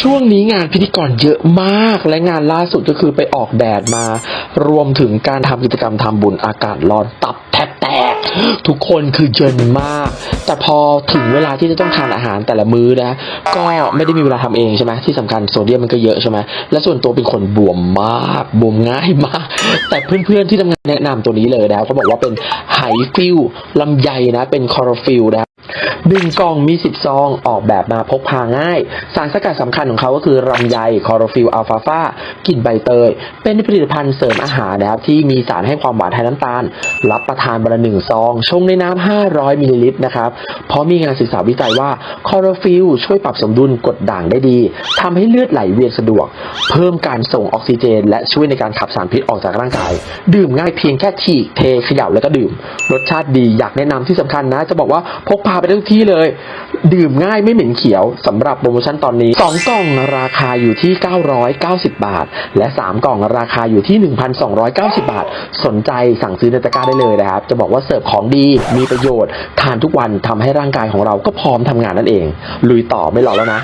ช่วงนี้งานพิธีกรเยอะมากและงานล่าสุดก็คือไปออกแดดมา รวมถึงการทำกิจกรรมทำบุญอากาศร้อนตับแทบแตก ทุกคนคือเยินมาก แต่พอถึงเวลาที่จะต้องทานอาหารแต่ละมื้อนะ ก็ไม่ได้มีเวลาทำเองใช่ไหมที่สำคัญโซเดียมมันก็เยอะใช่ไหมและส่วนตัวเป็นคนบวมมากบวมง่ายมาก แต่เพื่อนๆที่ทำงานแนะนำตัวนี้เลยนะเขาบอกว่าเป็นไฮฟิลลำไยนะเป็นคอร์ฟิลนะ หนึ่งกล่องมี 10 ซอง ออกแบบมาพกพาง่าย สารสกัดสำคัญของเขาก็คือรำไยคอโรฟิลอัลฟาฟากลิ่นใบเตย เป็นผลิตภัณฑ์เสริมอาหารนะครับที่มีสารให้ความหวานแทนน้ำตาล รับประทานวันละหนึ่งซอง ชงในน้ำ 500 มิลลิลิตรนะครับ เพราะมีงานศึกษาวิจัยว่าคอโรฟิลช่วยปรับสมดุลกดด่างได้ดีทำให้เลือดไหลเวียนสะดวก เพิ่มการส่งออกซิเจน และช่วยในการขับสารพิษออกจากร่างกาย ดื่มง่ายเพียงแค่ฉีกเทเขย่าแล้วก็ดื่ม รสชาติดีอยากแนะนำที่สำคัญนะ จะบอกว่าพกพาไปทุกที่เลย ดื่มง่ายไม่เหม็นเขียวสำหรับโปรโมชั่นตอนนี้ 2 กล่องราคาอยู่ที่ 990 บาท และ 3 กล่องราคาอยู่ที่ 1,290 บาท สนใจสั่งซื้อในตะกร้าได้เลยนะครับ จะบอกว่าเสิร์ฟของดีมีประโยชน์ ทานทุกวันทำให้ร่างกายของเราก็พร้อมทำงานนั่นเอง ลุยต่อไม่รอแล้วนะ